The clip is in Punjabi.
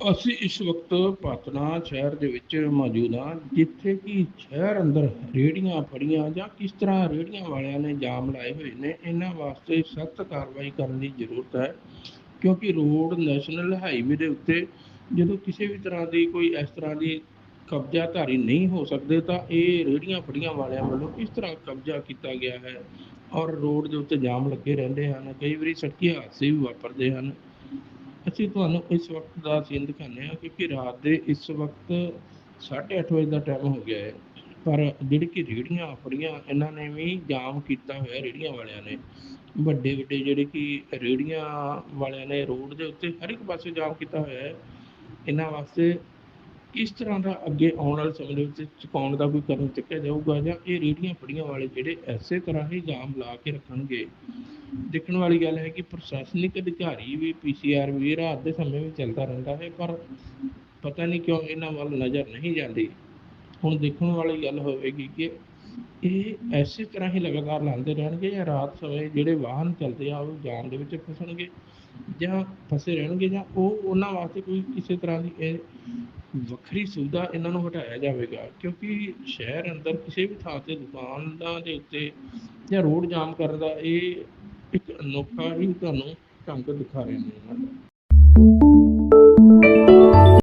ਅਸੀਂ ਇਸ ਵਕਤ ਪਾਤਨਾ ਸ਼ਹਿਰ ਦੇ ਵਿੱਚ ਮੌਜੂਦ ਹਾਂ, ਜਿੱਥੇ ਕਿ ਸ਼ਹਿਰ ਅੰਦਰ ਰੇਹੜੀਆਂ ਫੜੀਆਂ ਜਾਂ ਕਿਸ ਤਰ੍ਹਾਂ ਰੇਹੜੀਆਂ ਵਾਲਿਆਂ ਨੇ ਜਾਮ ਲਾਏ ਹੋਏ ਨੇ, ਇਹਨਾਂ ਵਾਸਤੇ ਸਖਤ ਕਾਰਵਾਈ ਕਰਨ ਦੀ ਜ਼ਰੂਰਤ ਹੈ, ਕਿਉਂਕਿ ਰੋਡ ਨੈਸ਼ਨਲ ਹਾਈਵੇ ਦੇ ਉੱਤੇ ਜਦੋਂ ਕਿਸੇ ਵੀ ਤਰ੍ਹਾਂ ਦੀ ਕੋਈ ਇਸ ਤਰ੍ਹਾਂ ਦੀ ਕਬਜ਼ਾਧਾਰੀ ਨਹੀਂ ਹੋ ਸਕਦੇ, ਤਾਂ ਇਹ ਰੇਹੜੀਆਂ ਫੜੀਆਂ ਵਾਲਿਆਂ ਵੱਲੋਂ ਕਿਸ ਤਰ੍ਹਾਂ ਕਬਜ਼ਾ ਕੀਤਾ ਗਿਆ ਹੈ ਔਰ ਰੋਡ ਦੇ ਉੱਤੇ ਜਾਮ ਲੱਗੇ ਰਹਿੰਦੇ ਹਨ, ਕਈ ਵਾਰੀ ਸੜਕੀ ਹਾਦਸੇ ਵੀ ਵਾਪਰਦੇ ਹਨ। ਅਸੀਂ ਤੁਹਾਨੂੰ ਇਸ ਵਕਤ ਦਾ ਸੀਨ ਦਿਖਾਉਂਦੇ ਹਾਂ ਕਿਉਂਕਿ ਰਾਤ ਦੇ ਇਸ ਵਕਤ 8:30 ਵਜੇ ਦਾ ਟਾਈਮ ਹੋ ਗਿਆ ਹੈ। ਪਰ ਜਿਹੜੀ ਕਿ ਰੇਹੜੀਆਂ ਆਪਣੀਆਂ, ਇਹਨਾਂ ਨੇ ਵੀ ਜਾਮ ਕੀਤਾ ਹੋਇਆ ਰੇਹੜੀਆਂ ਵਾਲਿਆਂ ਨੇ। ਵੱਡੇ ਵੱਡੇ ਜਿਹੜੇ ਕਿ ਰੇਹੜੀਆਂ ਵਾਲਿਆਂ ਨੇ ਰੋਡ ਦੇ ਉੱਤੇ ਹਰ ਇੱਕ ਪਾਸੇ ਜਾਮ ਕੀਤਾ ਹੋਇਆ ਹੈ। ਇਹਨਾਂ ਵਾਸਤੇ ਕਿਸ ਤਰ੍ਹਾਂ ਦਾ ਅੱਗੇ ਆਉਣ ਵਾਲੇ ਸਮੇਂ ਦੇ ਵਿੱਚ ਚੁਕਾਉਣ ਦਾ ਕੋਈ ਕਦਮ ਚੁੱਕਿਆ ਜਾਊਗਾ ਜਾਂ ਇਹ ਰੇਹੜੀਆਂ ਫੜੀਆਂ ਵਾਲੇ ਜਿਹੜੇ ਐਸੇ ਤਰ੍ਹਾਂ ਹੀ ਜਾਮ ਲਾ ਕੇ ਰੱਖਣਗੇ? ਦੇਖਣ ਵਾਲੀ ਗੱਲ ਹੈ ਕਿ ਪ੍ਰਸ਼ਾਸਨਿਕ ਅਧਿਕਾਰੀ ਵੀ ਪੀਸੀਆਰ ਵੀ ਰਾਤ ਦੇ ਸਮੇਂ ਵੀ ਚੱਲਦਾ ਰਹਿੰਦਾ ਹੈ, ਪਰ ਪਤਾ ਨਹੀਂ ਕਿਉਂ ਇਹਨਾਂ ਵੱਲ ਨਜ਼ਰ ਨਹੀਂ ਜਾਂਦੀ। ਹੁਣ ਦੇਖਣ ਵਾਲੀ ਗੱਲ ਹੋਵੇਗੀ ਕਿ ਇਹ ਐਸੇ ਤਰ੍ਹਾਂ ਹੀ ਲਗਾਤਾਰ ਲਾਉਂਦੇ ਰਹਿਣਗੇ ਜਾਂ ਰਾਤ ਸਮੇਂ ਜਿਹੜੇ ਵਾਹਨ ਚੱਲਦੇ ਆ, ਉਹ ਜਾਮ ਦੇ ਵਿੱਚ ਫਸਣਗੇ ਜਾਂ ਫਸੇ ਰਹਿਣਗੇ ਜਾਂ ਉਹ ਉਹਨਾਂ ਵਾਸਤੇ ਕੋਈ ਕਿਸੇ ਤਰ੍ਹਾਂ ਦੀ ਇਹ ਵੱਖਰੀ ਸੁਵਿਧਾ ਇਹਨਾਂ ਨੂੰ ਹਟਾਇਆ ਜਾਵੇਗਾ। ਕਿਉਂਕਿ ਸ਼ਹਿਰ ਅੰਦਰ ਕਿਸੇ ਵੀ ਥਾਂ ਤੇ ਦੁਕਾਨਾਂ ਦੇ ਉੱਤੇ ਜਾਂ ਰੋਡ ਜਾਮ ਕਰਨ ਦਾ ਇਹ ਇੱਕ ਅਨੋਖਾ ਹੀ ਤੁਹਾਨੂੰ ਢੰਗ ਦਿਖਾ ਰਹੇ ਨੇ।